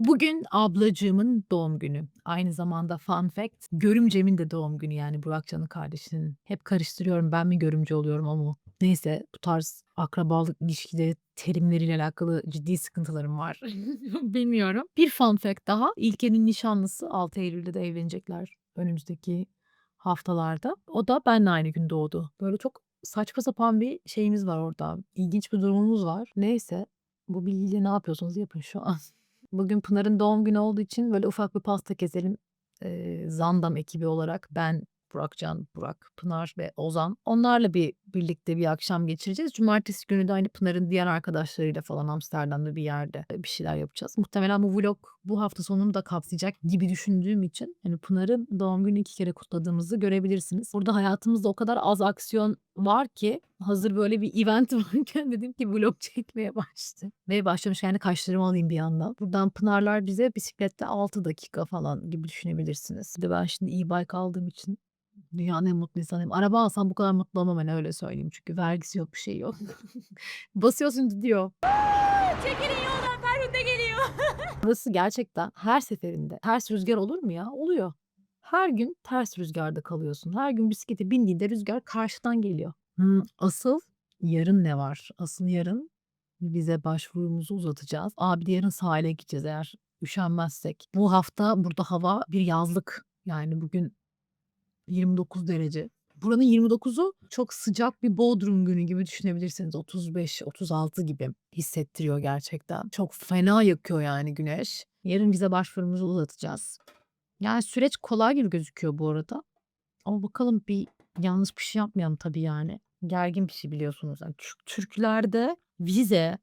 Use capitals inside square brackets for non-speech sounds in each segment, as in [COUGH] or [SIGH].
Bugün ablacığımın doğum günü. Aynı zamanda fun fact, görümcemin de doğum günü yani Burakcan'ın kardeşinin. Hep karıştırıyorum ben mi görümce oluyorum ama neyse bu tarz akrabalık ilişkileri terimleriyle alakalı ciddi sıkıntılarım var. [LAUGHS] Bilmiyorum. Bir fun fact daha. İlke'nin nişanlısı 6 Eylül'de de evlenecekler önümüzdeki haftalarda. O da benimle aynı gün doğdu. Böyle çok saçma sapan bir şeyimiz var orada. İlginç bir durumumuz var. Neyse bu bilgiyle ne yapıyorsunuz yapın şu an. [LAUGHS] Bugün Pınar'ın doğum günü olduğu için böyle ufak bir pasta keselim. Eee, Zandam ekibi olarak ben, Burakcan, Burak, Pınar ve Ozan. Onlarla bir birlikte bir akşam geçireceğiz. Cumartesi günü de hani Pınar'ın diğer arkadaşlarıyla falan Amsterdam'da bir yerde bir şeyler yapacağız. Muhtemelen bu vlog bu hafta sonunu da kapsayacak gibi düşündüğüm için hani Pınar'ın doğum günü iki kere kutladığımızı görebilirsiniz. Burada hayatımızda o kadar az aksiyon var ki hazır böyle bir event [LAUGHS] varken dedim ki vlog çekmeye başladım. Ve başlamışken de kaşlarımı alayım bir yandan. Buradan Pınarlar bize bisiklette 6 dakika falan gibi düşünebilirsiniz. Bir de ben şimdi e-bike aldığım için dünyanın en mutlu insanıyım. Araba alsam bu kadar mutlu olmam hani öyle söyleyeyim. Çünkü vergisi yok bir şey yok. [LAUGHS] Basıyorsun gidiyor. Çekilin yoldan Ferhunde geliyor. [LAUGHS] Burası gerçekten her seferinde ters rüzgar olur mu ya? Oluyor. Her gün ters rüzgarda kalıyorsun. Her gün bisiklete bindiğinde rüzgar karşıdan geliyor. Asıl yarın ne var? Asıl yarın vize başvurumuzu uzatacağız. Abi de yarın sahile gideceğiz eğer üşenmezsek. Bu hafta burada hava bir yazlık. Yani bugün 29 derece. Buranın 29'u çok sıcak bir Bodrum günü gibi düşünebilirsiniz. 35-36 gibi hissettiriyor gerçekten. Çok fena yakıyor yani güneş. Yarın vize başvurumuzu uzatacağız. Yani süreç kolay gibi gözüküyor bu arada. Ama bakalım bir yanlış bir şey yapmayalım tabii yani. Gergin bir şey biliyorsunuz. Yani Türk- Türklerde vize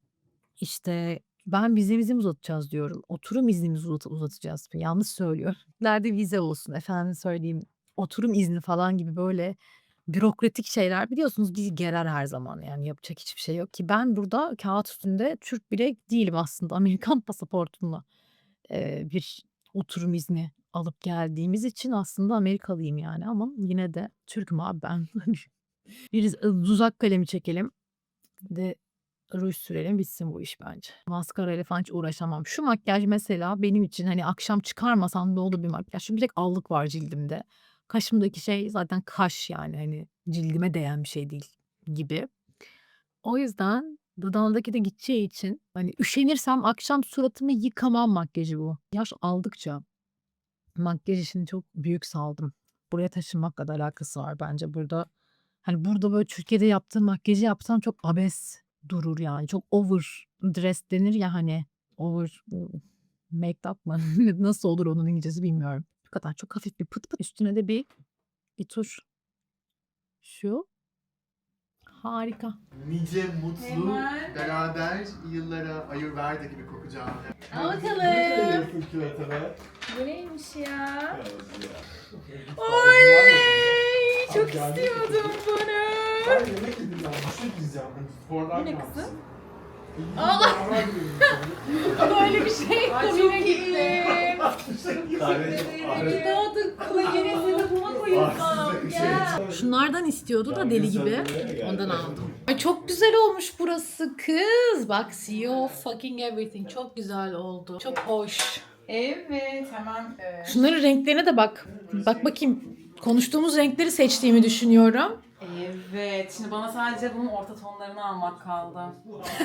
işte ben vizemizi mi uzatacağız diyorum. Oturum iznimizi uzat- uzatacağız. Yanlış söylüyorum. [LAUGHS] Türklerde vize olsun efendim söyleyeyim. Oturum izni falan gibi böyle bürokratik şeyler biliyorsunuz bizi gerer her zaman yani yapacak hiçbir şey yok ki ben burada kağıt üstünde Türk bile değilim aslında [LAUGHS] Amerikan pasaportumla eee, bir oturum izni alıp geldiğimiz için aslında Amerikalıyım yani ama yine de Türk'üm abi ben. [LAUGHS] bir uzak kalemi çekelim de ruj sürelim bitsin bu iş bence. Maskarayla falan hiç uğraşamam. Şu makyaj mesela benim için hani akşam çıkarmasam ne olur bir makyaj. Çünkü tek allık var cildimde. Kaşımdaki şey zaten kaş yani hani cildime değen bir şey değil gibi. O yüzden dudağımdaki de gideceği için hani üşenirsem akşam suratımı yıkamam makyajı bu. Yaş aldıkça makyaj işini çok büyük saldım. Buraya taşınmakla da alakası var bence. Burada hani burada böyle Türkiye'de yaptığım makyajı yapsam çok abes durur yani. Çok over dress denir ya hani over make up mı? [LAUGHS] Nasıl olur onun İngilizcesi bilmiyorum. Bu kadar çok hafif bir pıt pıt. Üstüne de bir bir tur. Şu. Harika. Nice mutlu Hemen. beraber yıllara Ayurveda gibi kokacağım. Al bakalım. Bu neymiş ya? Oley! Çok istiyordum bunu. Ben yemek yedim ben. Bir şey diyeceğim. Hani sporlar Bu ne kızım? Allah! yiyelim. Böyle bir şey çok gittim. [LAUGHS] Kula gerisini buna. Şunlardan istiyordu da deli gibi. Ondan aldım. Ay çok güzel olmuş burası kız. Bak see you fucking everything. Çok güzel oldu. Çok hoş. Evet hemen e, Şunların renklerine de bak. Bak bakayım. Konuştuğumuz renkleri seçtiğimi düşünüyorum. Evet şimdi bana sadece bunun orta tonlarını almak kaldı.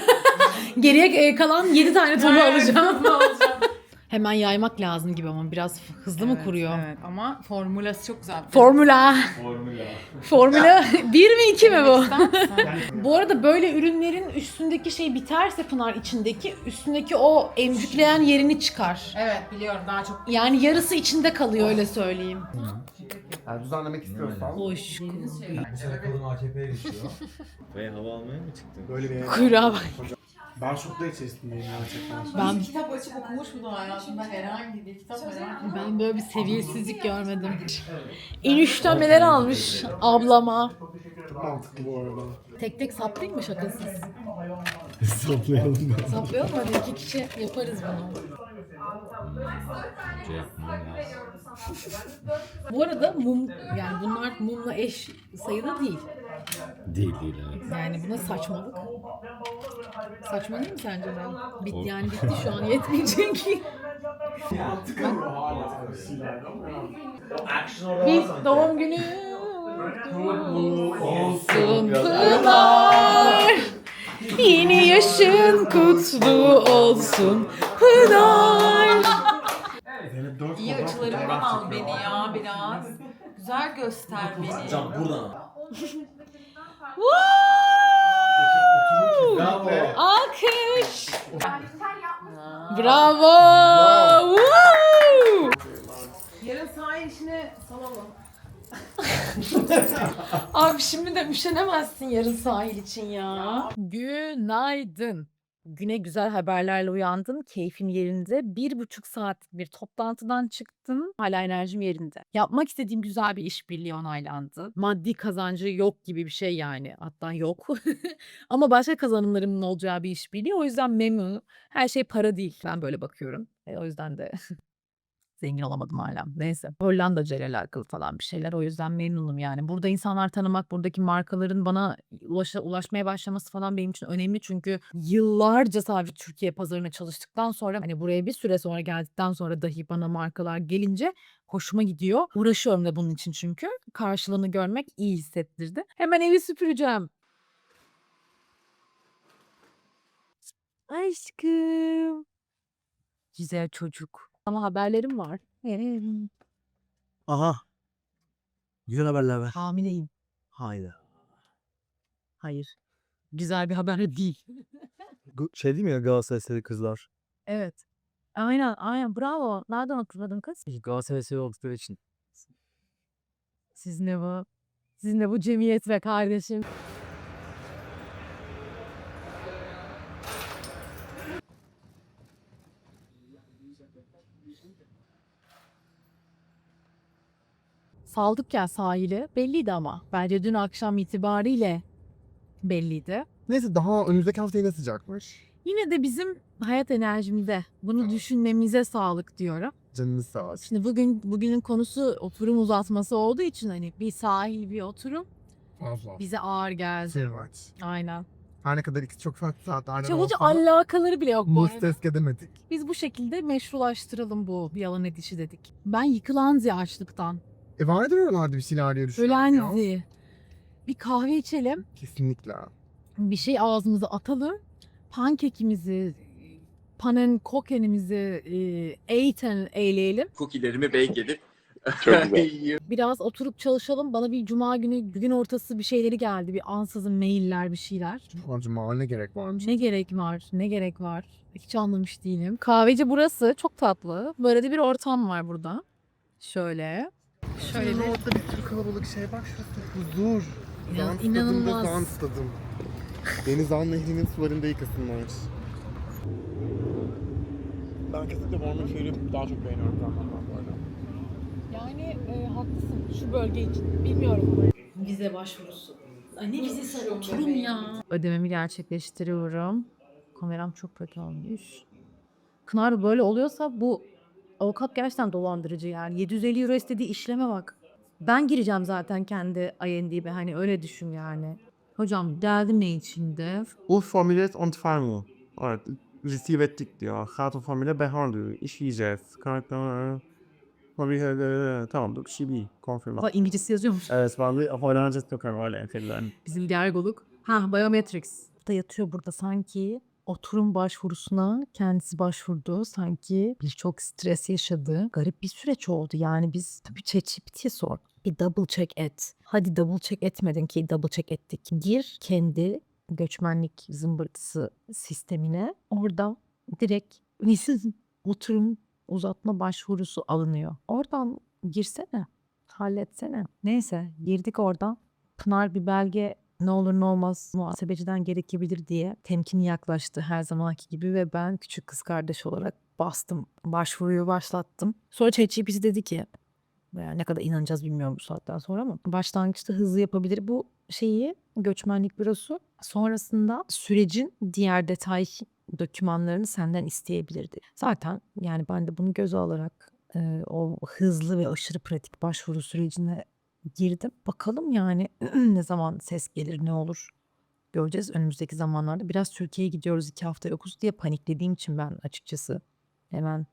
[LAUGHS] Geriye e, kalan 7 tane tonu alacağım. [LAUGHS] Hemen yaymak lazım gibi ama biraz hızlı mı Evet, kuruyor? Evet ama formülası çok güzel. Formula. Formula. Formula 1 [LAUGHS] mi 2 mi bu? Bu arada böyle ürünlerin üstündeki şey biterse Pınar içindeki üstündeki o emcükleyen yerini çıkar. evet biliyorum daha çok. Yani yarısı içinde kalıyor öyle söyleyeyim. Yani düzenlemek istiyorsan. Hoş. Bu sene kadın AKP'ye geçiyor. [LAUGHS] Ve hava almaya mı çıktın? Böyle bir Kuyruğa bak. Ben şokta içerisindeyim gerçekten. Ben- kitap açıp okumuş muydun hayatında herhangi bir kitap ediyorum. Ben böyle bir seviyesizlik görmedim. Eniştemeler almış ablama. Çok mantıklı bu arada. Tek tek saplayayım mı şakasız? [LAUGHS] Saplayalım. Saplayalım hadi iki kişi yaparız bunu. Yapmam lazım. Bu arada mum yani bunlar mumla eş sayıda değil. Değil değil evet. Yani buna saçmalık. Saçma değil mi sence ben? Bitti yani bitti şu an yetmeyecek ki. Bir doğum günü olsun Pınar. Yeni yaşın kutlu olsun Pınar. Zeynep dört İyi fotoğraf açılarımdan al beni ya biraz. Güzel göster beni. Can buradan. Woo! Alkış. Bravo. Woo! Yarın sahil işine salalım. Abi şimdi de üşenemezsin yarın sahil için ya. Günaydın. Güne güzel haberlerle uyandın. Keyfin yerinde. Bir buçuk saatlik bir toplantıdan çıktın. Hala enerjim yerinde. Yapmak istediğim güzel bir işbirliği onaylandı. Maddi kazancı yok gibi bir şey yani. Hatta yok. [LAUGHS] Ama başka kazanımlarımın olacağı bir işbirliği. O yüzden memnunum. Her şey para değil. Ben böyle bakıyorum. E, o yüzden de [LAUGHS] Zengin olamadım hala. Neyse. Hollandaca ile alakalı falan bir şeyler. O yüzden memnunum yani. Burada insanlar tanımak, buradaki markaların bana ulaşa, ulaşmaya başlaması falan benim için önemli. Çünkü yıllarca sadece Türkiye pazarına çalıştıktan sonra hani buraya bir süre sonra geldikten sonra dahi bana markalar gelince hoşuma gidiyor. Uğraşıyorum da bunun için çünkü. Karşılığını görmek iyi hissettirdi. Hemen evi süpüreceğim. Aşkım. Güzel çocuk. Ama haberlerim var. Aha. Güzel haberler ver. Hamileyim. Haydi. Hayır. Güzel bir haber değil. [LAUGHS] Gu- Şey değil mi ya Galatasaray seri kızlar? Evet. Aynen aynen bravo. Nereden hatırladın kız? Galatasaray seri oldukları için. Siz ne bu? Siz ne bu cemiyet ve kardeşim? Saldık ya sahili. Belliydi ama. Bence dün akşam itibariyle belliydi. Neyse daha önümüzdeki hafta yine sıcakmış. Yine de bizim hayat enerjimizde bunu düşünmemize sağlık diyorum. Canınız sağ olsun. Şimdi bugün bugünün konusu oturum uzatması olduğu için hani bir sahil bir oturum Fazla. bize ağır geldi. Servaç. Aynen. Her ne kadar ikisi çok farklı saatlerden da alakaları bile yok bu. Mustesk edemedik. Biz bu şekilde meşrulaştıralım bu yalan edişi dedik. Ben yıkılan zi açlıktan. E vardır oralarda bir diye düşünüyorum ya. Bir kahve içelim. Kesinlikle. Bir şey ağzımıza atalım. Pankekimizi, panen kokenimizi e, eğiten eyleyelim. cookie'lerimi bake edip Çok güzel. [LAUGHS] Biraz oturup çalışalım. Bana bir cuma günü gün ortası bir şeyleri geldi. Bir ansızın mailler bir şeyler. Cuma cuma ne gerek varmış. Ne gerek var? Ne gerek var? Hiç anlamış değilim. Kahveci burası. Çok tatlı. Böyle de bir ortam var burada. Şöyle. Şöyle bir... orada bir sürü kalabalık şey var. Şurası huzur. Ya, Zan inanılmaz. Zan stadım. Deniz Zan Nehri'nin sularında yıkasınlar. Ben kesinlikle Mormon şehri daha çok beğeniyorum Zan'dan bu arada. Yani e, haklısın şu bölge için. Bilmiyorum. Vize başvurusu. Ay ne vizesi oturum ya. Ödememi gerçekleştiriyorum. Kameram çok kötü olmuş. Kınar böyle oluyorsa bu avukat gerçekten dolandırıcı yani. 750 euro istediği işleme bak. Ben gireceğim zaten kendi IND'be hani öyle düşün yani. Hocam geldim ne içinde? Urformuliert und Farmu. Evet, receive ettik diyor. Hatun formüle behar diyor. İşleyeceğiz. Karakter... Tabii tamam dur. Şibi. Konfirm. Bak İngilizcesi yazıyormuş. Evet, vallahi Hollanda'da çok öyle enferilen. Bizim Gergoluk. Ha biometrics. Da yatıyor burada sanki oturum başvurusuna kendisi başvurdu. Sanki birçok stres yaşadı. Garip bir süreç oldu. Yani biz tabii ChatGPT'ye sor. Bir double check et. Hadi double check etmedin ki double check ettik. Gir kendi göçmenlik zımbırtısı sistemine. Orada direkt [LAUGHS] oturum uzatma başvurusu alınıyor. Oradan girsene. Halletsene. Neyse girdik oradan. Pınar bir belge ne olur ne olmaz muhasebeciden gerekebilir diye temkinli yaklaştı her zamanki gibi ve ben küçük kız kardeş olarak bastım. Başvuruyu başlattım. Sonra ChatGPT dedi ki veya ne kadar inanacağız bilmiyorum bu saatten sonra ama başlangıçta hızlı yapabilir bu şeyi göçmenlik bürosu. Sonrasında sürecin diğer detay dokümanlarını senden isteyebilirdi. Zaten yani ben de bunu göze alarak e, o hızlı ve aşırı pratik başvuru sürecine girdim. Bakalım yani [CLEARS THROAT] ne zaman ses gelir ne olur göreceğiz önümüzdeki zamanlarda. Biraz Türkiye'ye gidiyoruz iki hafta yokuz diye paniklediğim için ben açıkçası hemen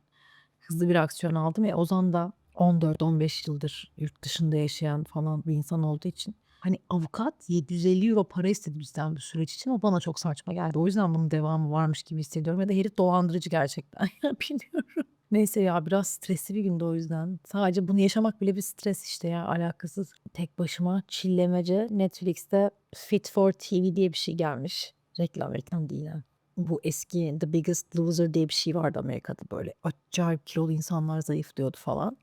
hızlı bir aksiyon aldım. Ve Ozan da 14-15 yıldır yurt dışında yaşayan falan bir insan olduğu için hani avukat 750 euro para istedi bizden bu süreç için. O bana çok saçma geldi. O yüzden bunun devamı varmış gibi hissediyorum. Ya da herif dolandırıcı gerçekten. [LAUGHS] Bilmiyorum. Neyse ya biraz stresli bir gündü o yüzden. Sadece bunu yaşamak bile bir stres işte ya alakasız. Tek başıma çillemece Netflix'te Fit for TV diye bir şey gelmiş. Reklam reklam değil. Bu eski The Biggest Loser diye bir şey vardı Amerika'da böyle. Acayip kilolu insanlar zayıflıyordu falan.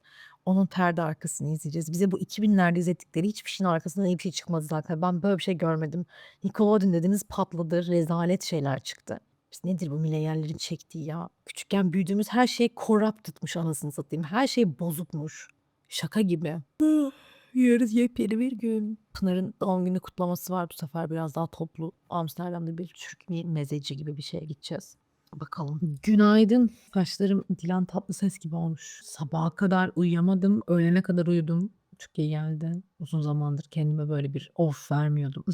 Onun perde arkasını izleyeceğiz. Bize bu 2000'lerde izlettikleri hiçbir şeyin arkasından iyi bir şey çıkmadı zaten. Ben böyle bir şey görmedim. Nickelodeon dediniz patladı. Rezalet şeyler çıktı. Biz nedir bu milenyallerin çektiği ya? Küçükken büyüdüğümüz her şey corrupted'mış anasını satayım. Her şey bozukmuş. Şaka gibi. Yarın yepyeni bir gün. Pınar'ın doğum günü kutlaması var bu sefer biraz daha toplu. Amsterdam'da bir Türk mezeci gibi bir şeye gideceğiz. Bakalım. Günaydın. Saçlarım Dilan Tatlıses gibi olmuş. Sabaha kadar uyuyamadım. Öğlene kadar uyudum. Çok iyi geldi. Uzun zamandır kendime böyle bir off vermiyordum.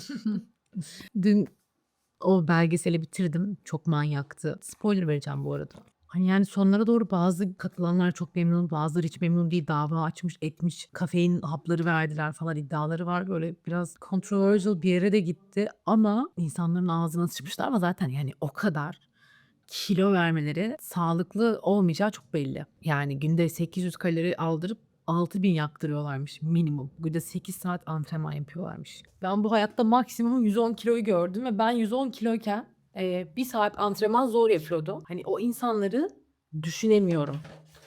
[LAUGHS] Dün o belgeseli bitirdim. Çok manyaktı. Spoiler vereceğim bu arada. Hani yani sonlara doğru bazı katılanlar çok memnun, bazıları hiç memnun değil. Dava açmış, etmiş, kafein hapları verdiler falan iddiaları var. Böyle biraz controversial bir yere de gitti. Ama insanların ağzına sıçmışlar ama zaten yani o kadar kilo vermeleri sağlıklı olmayacağı çok belli. Yani günde 800 kalori aldırıp 6000 yaktırıyorlarmış minimum. Günde 8 saat antrenman yapıyorlarmış. Ben bu hayatta maksimum 110 kiloyu gördüm ve ben 110 kiloyken e, bir saat antrenman zor yapıyordum. Hani o insanları düşünemiyorum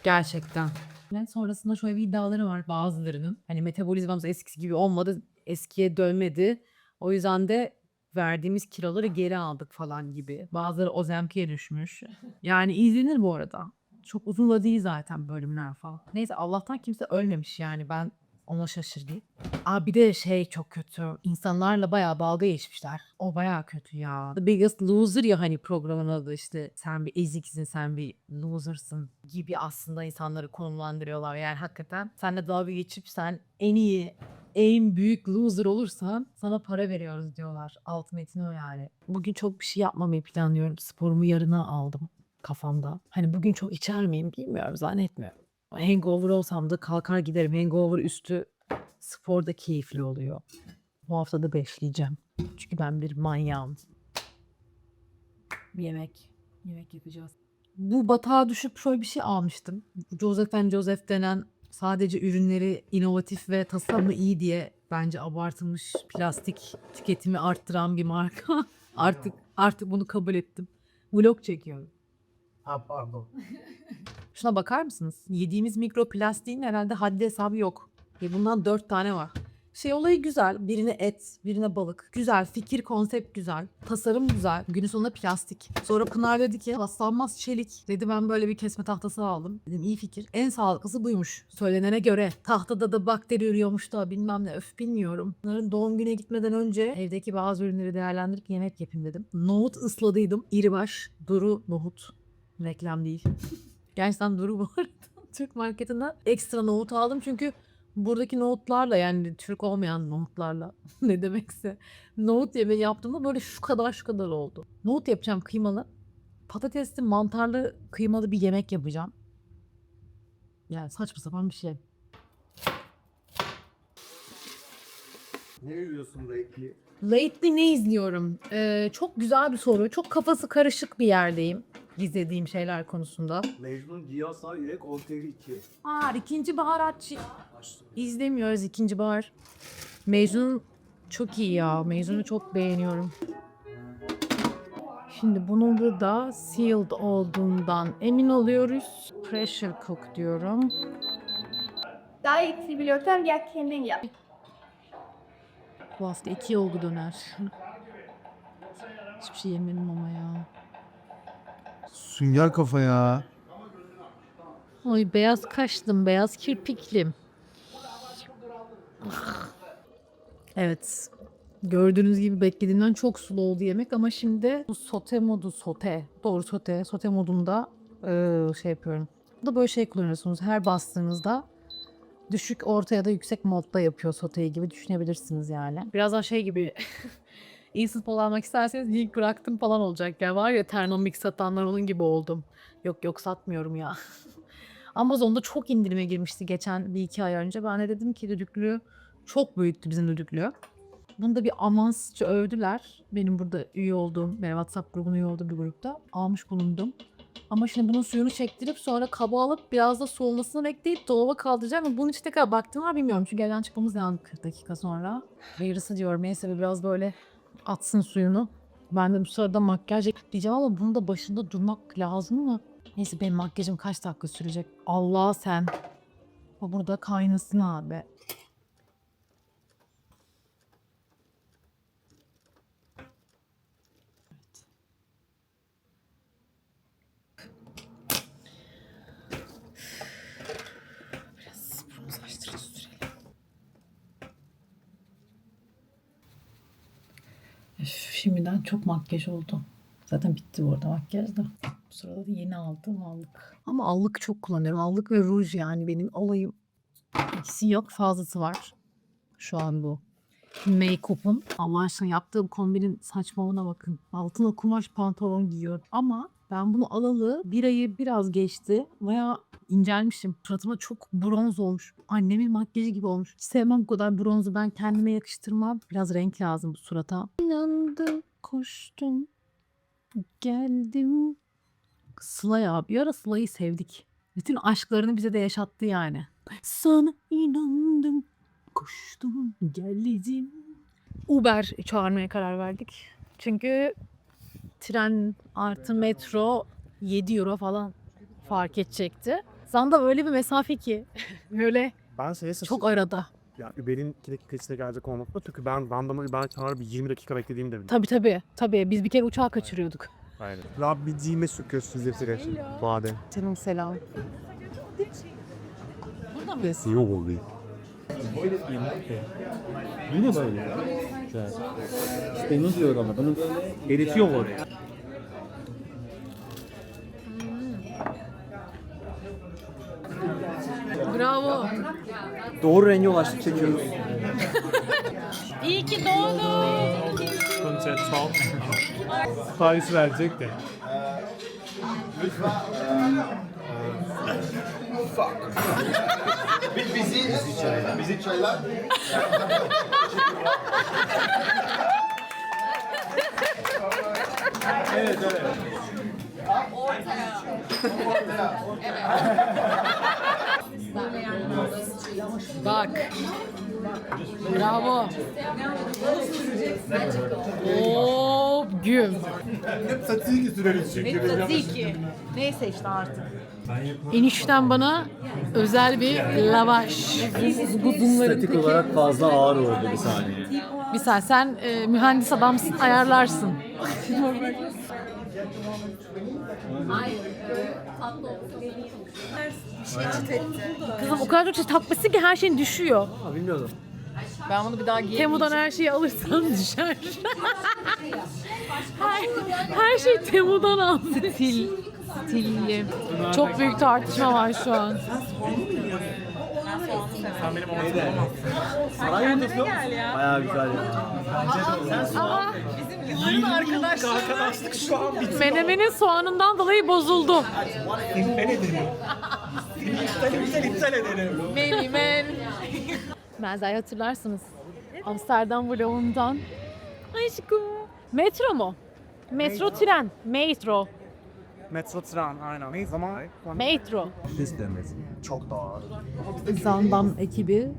gerçekten. Ve sonrasında şöyle bir iddiaları var bazılarının. Hani metabolizmamız eskisi gibi olmadı, eskiye dönmedi. O yüzden de verdiğimiz kiloları geri aldık falan gibi. Bazıları Ozempi'ye düşmüş. Yani izlenir bu arada. Çok uzun da değil zaten bölümler falan. Neyse Allah'tan kimse ölmemiş yani ben ona şaşırdım. Aa bir de şey çok kötü. İnsanlarla bayağı dalga geçmişler. O bayağı kötü ya. The Biggest Loser ya hani programın adı işte sen bir eziksin sen bir loser'sın gibi aslında insanları konumlandırıyorlar. Yani hakikaten senle dalga geçip sen en iyi en büyük loser olursan sana para veriyoruz diyorlar. Alt metni o yani. Bugün çok bir şey yapmamayı planlıyorum. Sporumu yarına aldım kafamda. Hani bugün çok içer miyim bilmiyorum zannetmiyorum. Hangover olsam da kalkar giderim. Hangover üstü spor da keyifli oluyor. Bu hafta da beşleyeceğim. Çünkü ben bir manyağım. Yemek. Yemek yapacağız. Bu batağa düşüp şöyle bir şey almıştım. Joseph and Joseph denen sadece ürünleri inovatif ve tasarımı iyi diye bence abartılmış plastik tüketimi arttıran bir marka. [LAUGHS] artık artık bunu kabul ettim. Vlog çekiyorum. Ha pardon. [LAUGHS] Şuna bakar mısınız? Yediğimiz mikroplastiğin herhalde haddi hesabı yok. Ve bundan dört tane var. Şey olayı güzel. Birine et, birine balık. Güzel. Fikir, konsept güzel. Tasarım güzel. Günün sonunda plastik. Sonra Pınar dedi ki paslanmaz çelik. Dedi ben böyle bir kesme tahtası aldım. Dedim iyi fikir. En sağlıklısı buymuş. Söylenene göre. Tahtada da bakteri ürüyormuş da bilmem ne öf bilmiyorum. Pınar'ın doğum güne gitmeden önce evdeki bazı ürünleri değerlendirip yemek yapayım dedim. Nohut ısladıydım. İribaş, duru nohut. Reklam değil. [LAUGHS] Gerçekten Duru bu arada. [LAUGHS] Türk marketinden ekstra nohut aldım çünkü buradaki nohutlarla yani Türk olmayan nohutlarla [LAUGHS] ne demekse nohut yemeği yaptığımda böyle şu kadar şu kadar oldu. Nohut yapacağım kıymalı. Patatesli mantarlı kıymalı bir yemek yapacağım. Yani saçma sapan bir şey. Ne yiyorsun renkli? Lately ne izliyorum? Ee, çok güzel bir soru. Çok kafası karışık bir yerdeyim. İzlediğim şeyler konusunda. Mecnun Diyasa Yürek Ortega 2. Aa ikinci baharatçı. İzlemiyoruz ikinci bahar. Mecnun çok iyi ya. Mecnun'u çok beğeniyorum. Şimdi bunun burada sealed olduğundan emin oluyoruz. Pressure cook diyorum. Daha iyisini biliyorsan gel kendin yap. Bu hafta iki olgu döner. Hiçbir şey yemedim ama ya. Sünger kafa ya. Ay beyaz kaşlım, beyaz kirpiklim. Evet. Gördüğünüz gibi beklediğimden çok sulu oldu yemek ama şimdi bu sote modu sote. Doğru sote. Sote modunda eee, şey yapıyorum. Bu da böyle şey kullanıyorsunuz. Her bastığınızda düşük, orta ya da yüksek modda yapıyor soteyi gibi düşünebilirsiniz yani. Biraz daha şey gibi almak isterseniz link bıraktım falan olacak. Ya var ya Thermomix satanlar onun gibi oldum. Yok yok satmıyorum ya. [LAUGHS] Amazon'da çok indirime girmişti geçen bir iki ay önce. Ben de dedim ki düdüklü çok büyüktü bizim düdüklü. Bunu da bir avansça övdüler. Benim burada üye olduğum, benim WhatsApp grubuna üye olduğum bir grupta. Almış bulundum. Ama şimdi bunun suyunu çektirip sonra kaba alıp biraz da soğumasını bekleyip dolaba kaldıracağım. Ve bunun için ne baktım var bilmiyorum. Çünkü evden çıkmamız lazım 40 dakika sonra. Hayırlısı diyorum. Neyse biraz böyle atsın suyunu. Ben de bu sırada makyaj ekleyeceğim ama bunun da başında durmak lazım mı? Neyse benim makyajım kaç dakika sürecek? Allah sen. O burada kaynasın abi. Şimdiden çok makyaj oldu. Zaten bitti bu arada makyaj da. Bu sırada da yeni aldım aldık. Ama allık çok kullanıyorum. Allık ve ruj yani benim olayım. İkisi yok fazlası var. Şu an bu. Make-up'um. Allah aşkına yaptığım kombinin saçmalığına bakın. Altına kumaş pantolon giyiyorum. Ama ben bunu alalı bir ayı biraz geçti. Baya incelmişim. Suratıma çok bronz olmuş. Annemin makyajı gibi olmuş. Hiç sevmem bu kadar bronzu. Ben kendime yakıştırmam. Biraz renk lazım bu surata. İnandım, koştum, geldim. Sıla ya. Bir ara Sıla'yı sevdik. Bütün aşklarını bize de yaşattı yani. Sana inandım, koştum, geldim. Uber çağırmaya karar verdik. Çünkü tren artı metro 7 euro falan fark edecekti. Zanda öyle bir mesafe ki. [LAUGHS] Böyle Ben şeye çok arada. Ya Uber'in 2 dakika gelecek olmakla çünkü ben randoma Uber çağırıp bir 20 dakika beklediğimi de biliyorum. Tabii tabii. Tabii biz bir kere uçağı kaçırıyorduk. Aynen. Rabbiciğime şükür sizleri süreç. Bade. Canım selam. Yok oldu. Yine böyle. İşte onu diyor ama bunu eritiyor oraya. Doğru renge ulaştık çekiyoruz. [LAUGHS] İyi ki doğdun. Konser sağ Paris verecek de. Bak. Bravo. Hop güm. Satıyı ki süreriz çünkü. Tzatziki. Neyse işte artık. Enişten bana özel bir lavaş. Bu bunları Statik olarak fazla ağır oldu bir saniye. Bir saniye sen e, mühendis adamsın ayarlarsın. Kızım o kadar çok şey takması ki her şeyin düşüyor. Ha bilmiyordum. Ben bunu bir daha giyemeyeceğim. Temu'dan her şeyi alırsan düşer. her, her şey Temu'dan al. Stil. Stilli. Çok büyük tartışma var şu an. Saray yumurtası yok. Bayağı güzel ya. Menemenin soğanından dolayı bozuldu. Menemen. Mezayı hatırlarsınız. Amsterdam vlogundan. Aşkım. Metro mu? Metro tren. Metro. Metro tren aynen. Ne zaman? Metro. Çok daha. Zandam ekibi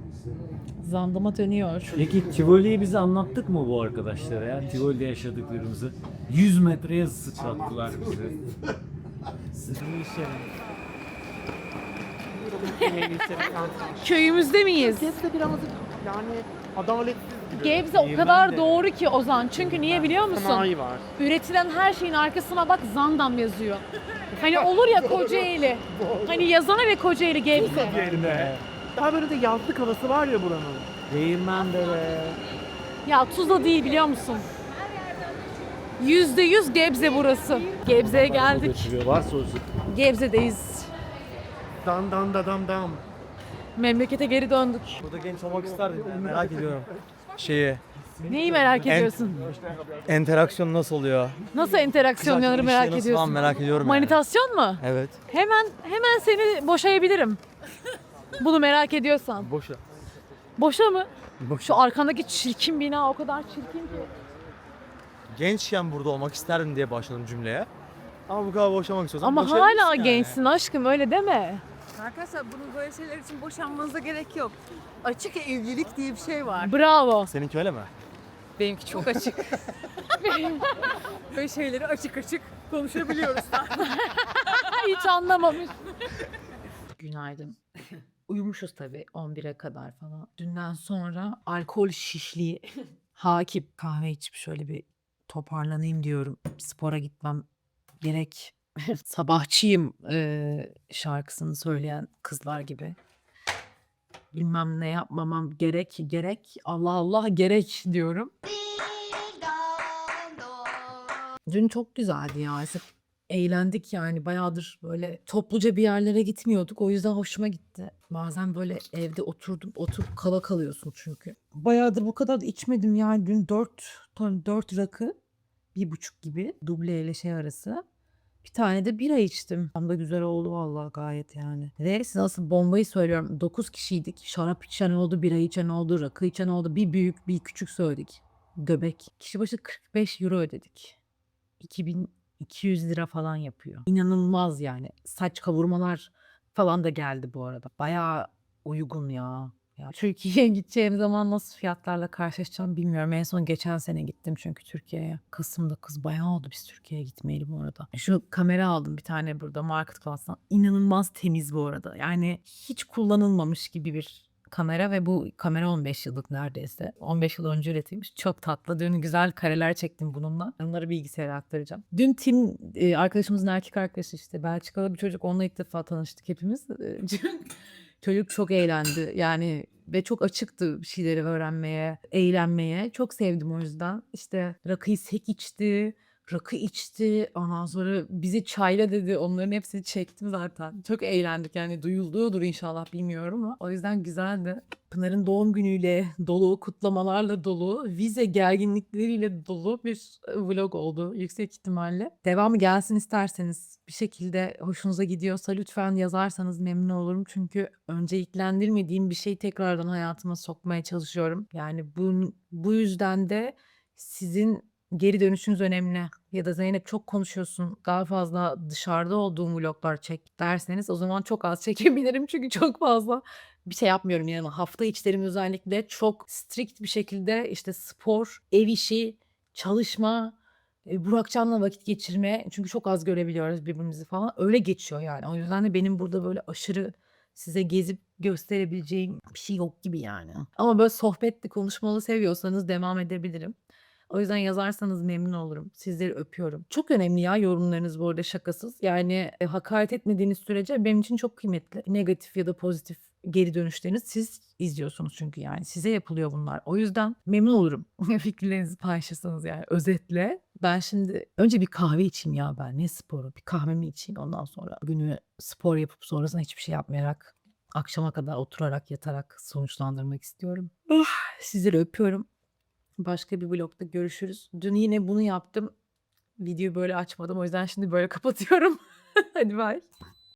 Zandam'a dönüyor. Peki Tivoli'yi bize anlattık mı bu arkadaşlara ya? Tivoli'de yaşadıklarımızı. 100 metreye sıçrattılar bizi. [LAUGHS] Köyümüzde miyiz? Yani adalet Gebze o kadar doğru ki Ozan. Çünkü niye biliyor musun? sanayi var. Üretilen her şeyin arkasına bak Zandam yazıyor. Hani olur ya Kocaeli. Hani yazana ve Kocaeli Gebze. Yerine. Daha böyle de yazlık havası var ya buranın. Değirmendere. Ya Tuzla değil biliyor musun? Yüzde yüz Gebze burası. Gebze'ye geldik. Götürüyor. Olsun. Gebze'deyiz. Dam dam da dam dam. Memlekete geri döndük. Burada genç olmak isterdim. Merak ediyorum. Şeyi, Neyi merak En- ediyorsun? interaksiyon nasıl oluyor? Nasıl interaksiyonları merak nasıl ediyorsun? falan merak ediyorum yani. Manitasyon mu? Evet. Hemen hemen seni boşayabilirim. Bunu merak ediyorsan. Boşa. Boşa mı? Boşa. Şu arkandaki çirkin bina o kadar çirkin ki. Gençken burada olmak isterdim diye başladım cümleye. Ama bu kadar boşamak istiyorsan Ama boşayabilirsin hala yani. gençsin aşkım öyle deme. Arkadaşlar bunun böyle şeyler için boşanmanıza gerek yok. Açık evlilik diye bir şey var. Bravo. Seninki öyle mi? Benimki çok açık. [LAUGHS] böyle şeyleri açık açık konuşabiliyoruz. [LAUGHS] Hiç anlamamış. [LAUGHS] Günaydın. Uyumuşuz tabii 11'e kadar falan. Dünden sonra alkol şişliği hakim. Kahve içip şöyle bir toparlanayım diyorum. Spora gitmem gerek. Sabahçıyım eee, şarkısını söyleyen kızlar gibi. Bilmem ne yapmamam gerek gerek Allah Allah gerek diyorum. Dün çok güzeldi ya. Eğlendik yani bayağıdır böyle topluca bir yerlere gitmiyorduk. O yüzden hoşuma gitti. Bazen böyle evde oturdum oturup kala kalıyorsun çünkü. Bayağıdır bu kadar da içmedim yani dün dört ton dört rakı bir buçuk gibi duble ile şey arası. Bir tane de bira içtim. Tam da güzel oldu vallahi gayet yani. Ve size nasıl bombayı söylüyorum. 9 kişiydik. Şarap içen oldu, bira içen oldu, rakı içen oldu. Bir büyük bir küçük söyledik. Göbek. Kişi başı 45 euro ödedik. 2200 lira falan yapıyor. İnanılmaz yani. Saç kavurmalar falan da geldi bu arada. Bayağı uygun ya. Ya Türkiye'ye [LAUGHS] gideceğim zaman nasıl fiyatlarla karşılaşacağım bilmiyorum. En son geçen sene gittim çünkü Türkiye'ye. Kasım'da kız bayağı oldu biz Türkiye'ye gitmeyeli bu arada. Şu kamera aldım bir tane burada Market Class'tan. İnanılmaz temiz bu arada. Yani hiç kullanılmamış gibi bir kamera ve bu kamera 15 yıllık neredeyse. 15 yıl önce üretilmiş. Çok tatlı. Dün güzel kareler çektim bununla. Onları bilgisayara aktaracağım. Dün Tim e, arkadaşımızın erkek arkadaşı işte Belçikalı bir çocuk. Onunla ilk defa tanıştık hepimiz. [LAUGHS] Çocuk çok eğlendi. Yani ve çok açıktı bir şeyleri öğrenmeye, eğlenmeye. Çok sevdim o yüzden. İşte rakıyı sek içti, rakı içti. Ondan sonra bizi çayla dedi. Onların hepsini çektim zaten. Çok eğlendik yani duyuluyordur inşallah bilmiyorum ama. O yüzden güzeldi. Pınar'ın doğum günüyle dolu, kutlamalarla dolu, vize gerginlikleriyle dolu bir e, vlog oldu yüksek ihtimalle. Devamı gelsin isterseniz bir şekilde hoşunuza gidiyorsa lütfen yazarsanız memnun olurum. Çünkü önceliklendirmediğim bir şeyi tekrardan hayatıma sokmaya çalışıyorum. Yani bu, bu yüzden de sizin geri dönüşünüz önemli. Ya da Zeynep çok konuşuyorsun daha fazla dışarıda olduğum vloglar çek derseniz o zaman çok az [LAUGHS] çekebilirim. Çünkü çok fazla bir şey yapmıyorum yani hafta içlerim özellikle çok strict bir şekilde işte spor, ev işi, çalışma, e, Burakcan'la vakit geçirme çünkü çok az görebiliyoruz birbirimizi falan öyle geçiyor yani. O yüzden de benim burada böyle aşırı size gezip gösterebileceğim bir şey yok gibi yani. Ama böyle sohbetli konuşmalı seviyorsanız devam edebilirim. O yüzden yazarsanız memnun olurum. Sizleri öpüyorum. Çok önemli ya yorumlarınız bu arada şakasız. Yani e, hakaret etmediğiniz sürece benim için çok kıymetli. Negatif ya da pozitif geri dönüşleriniz siz izliyorsunuz çünkü yani size yapılıyor bunlar. O yüzden memnun olurum [LAUGHS] fikirlerinizi paylaşırsanız yani özetle. Ben şimdi önce bir kahve içeyim ya ben ne sporu bir kahvemi içeyim ondan sonra günü spor yapıp sonrasında hiçbir şey yapmayarak akşama kadar oturarak yatarak sonuçlandırmak istiyorum. Ah, Sizleri öpüyorum. Başka bir vlogda görüşürüz. Dün yine bunu yaptım. Videoyu böyle açmadım o yüzden şimdi böyle [LAUGHS] kapatıyorum. Hadi bay.